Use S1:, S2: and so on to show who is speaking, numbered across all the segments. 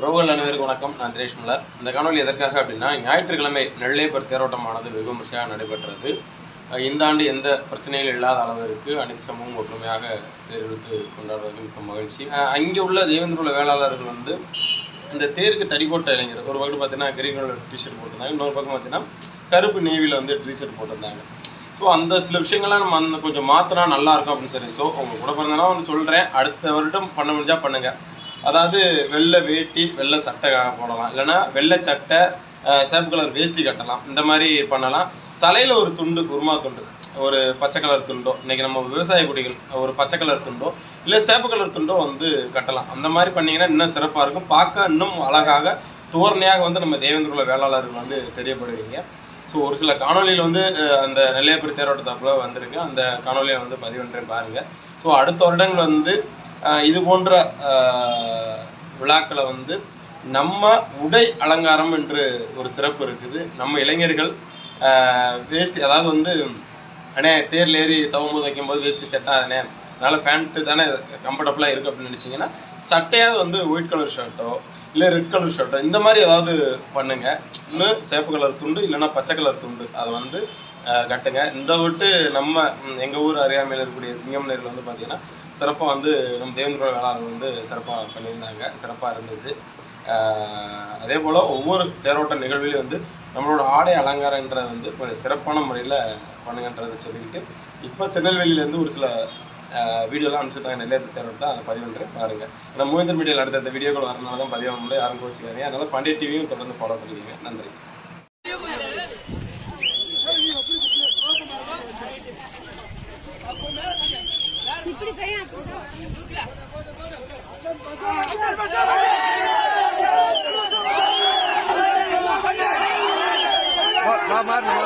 S1: உறவுகள் அனைவருக்கும் வணக்கம். நான் தினேஷ் மலர். இந்த காணொலி எதற்காக அப்படின்னா ஞாயிற்றுக்கிழமை நெல்லைப்பர் தேரோட்டமானது வெகு விமர்சையாக நடைபெற்றது. இந்த ஆண்டு எந்த பிரச்சனையும் இல்லாத அளவிற்கு அனைத்து சமூகம் ஒற்றுமையாக தேர்ந்தெடுத்து கொண்டாடுறது மிக்க மகிழ்ச்சி. அங்கே உள்ள தேவேந்திர வேளாளர்கள் வந்து இந்த தேருக்கு தடி போட்ட இளைஞர் ஒரு பக்கம் பார்த்தீங்கன்னா கிரீன் கலர் டிஷர்ட் போட்டிருந்தாங்க. இன்னொரு பக்கம் பார்த்தீங்கன்னா கருப்பு நேவியில் வந்து டிஷர்ட் போட்டிருந்தாங்க. ஸோ அந்த சில விஷயங்கள்லாம் நம்ம அந்த கொஞ்சம் மாற்றினா நல்லா இருக்கும் அப்படின்னு சொல்லி. ஸோ உங்கள் கூட பிறந்தனா ஒன்று சொல்கிறேன் அடுத்த வருடம் பண்ண முடிஞ்சால் பண்ணுங்கள் அதாவது வெள்ளை வேட்டி வெள்ளை சட்டை போடலாம். இல்லைன்னா வெள்ளை சட்டை அஹ், சிவப்பு கலர் வேஷ்டி கட்டலாம். இந்த மாதிரி பண்ணலாம். தலையில் ஒரு துண்டு குருமா துண்டு ஒரு பச்சை கலர் துண்டோ இன்னைக்கு நம்ம விவசாய குடிகள் ஒரு பச்சை கலர் துண்டோ இல்லை சேப்பு கலர் துண்டோ வந்து கட்டலாம். அந்த மாதிரி பண்ணீங்கன்னா இன்னும் சிறப்பாக இருக்கும். பார்க்க இன்னும் அழகாக தோரணையாக வந்து நம்ம தேவேந்திரகுல வேளாளர்கள் வந்து தெரியப்படுவீங்க. ஸோ ஒரு சில காணொலியில் வந்து அந்த நெல்லையப்பர் தேரோட்டத்தாப்புல வந்திருக்கு. அந்த காணொலியை வந்து பதிவொன்றேன் பாருங்கள் ஸோ அடுத்த வருடங்கள் வந்து இது போன்ற விழாக்களை வந்து நம்ம உடை அலங்காரம் என்று ஒரு சிறப்பு இருக்குது. நம்ம இளைஞர்கள் வேஸ்ட் அதாவது வந்து அண்ணே தேர்ல ஏறி தவம்போது வைக்கும்போது வேஸ்ட்டு செட் ஆகுதுண்ணே அதனால் பேண்ட்டு தானே கம்ஃபர்டபுளாக இருக்குது அப்படின்னு நினச்சிங்கன்னா சட்டையாவது வந்து ஒயிட் கலர் ஷர்ட்டோ இல்லை ரெட் கலர் ஷர்ட்டோ இந்த மாதிரி ஏதாவது பண்ணுங்க. இன்னும் சேப்பு கலர் துண்டு இல்லைன்னா பச்சை கலர் துண்டு. அதை வந்து கட்டுங்க. இந்த விட்டு நம்ம எங்கள் ஊர் அறியாமையில் இருக்கக்கூடிய சிங்கம் நேரில் வந்து பார்த்திங்கன்னா சிறப்பாக வந்து நம்ம தேவேந்திர வேளாண் வந்து சிறப்பாக பண்ணியிருந்தாங்க. சிறப்பாக இருந்துச்சு. அதே போல் ஒவ்வொரு தேரோட்ட நிகழ்விலையும் வந்து நம்மளோட ஆடை அலங்காரன்றதை வந்து கொஞ்சம் சிறப்பான முறையில் பண்ணுங்கன்றதை சொல்லிக்கிட்டு இப்போ திருநெல்வேலியிலேருந்து ஒரு சில வீடியோலாம் அனுப்பிச்சிருந்தாங்க நெல்லை தேரோட்டம் அதை பதிவு பண்ணுறேன் பாருங்கள் ஏன்னா மூவேந்தர் மீடியாவில் அடுத்தடுத்த வீடியோக்கள் வரனால தான் பதிவாக முடியும் யாரும் கோச்சிக்காதீங்க அதனால் பாண்டிய டிவியும் தொடர்ந்து ஃபாலோ பண்ணிக்கோங்க. நன்றி.
S2: மாறு வா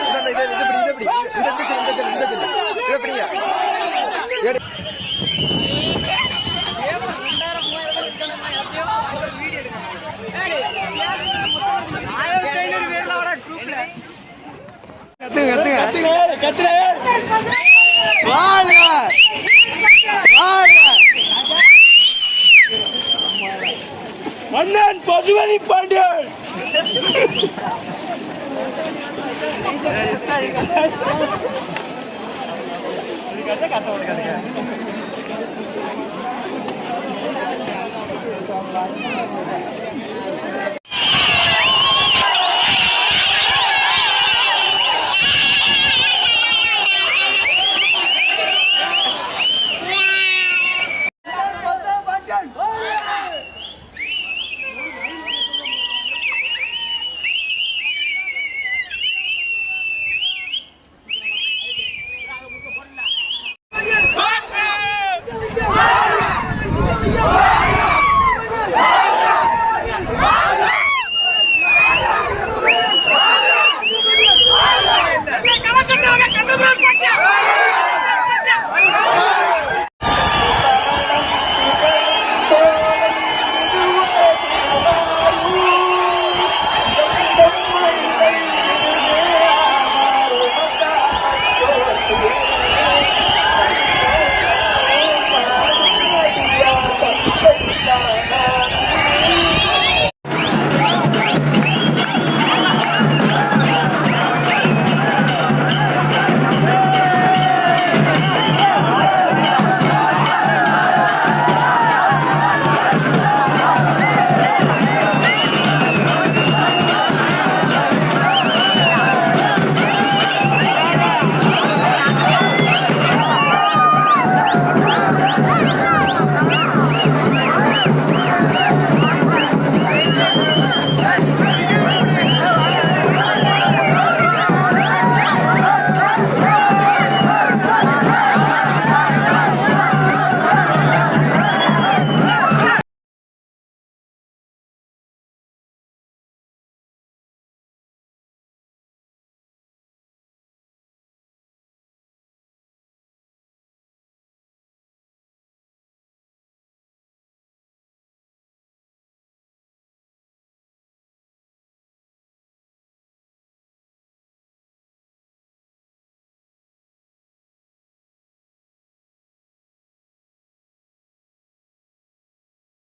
S2: இந்த இந்த இது இப்படி இது இப்படி இந்த இந்த செல்லு, இந்த செல்லு, இந்த செல்லு. இது எப்படிங்க ஏறு. கத்துங்க கத்துங்க. வாழ்க Jualin
S3: Pandya kata kata Hello.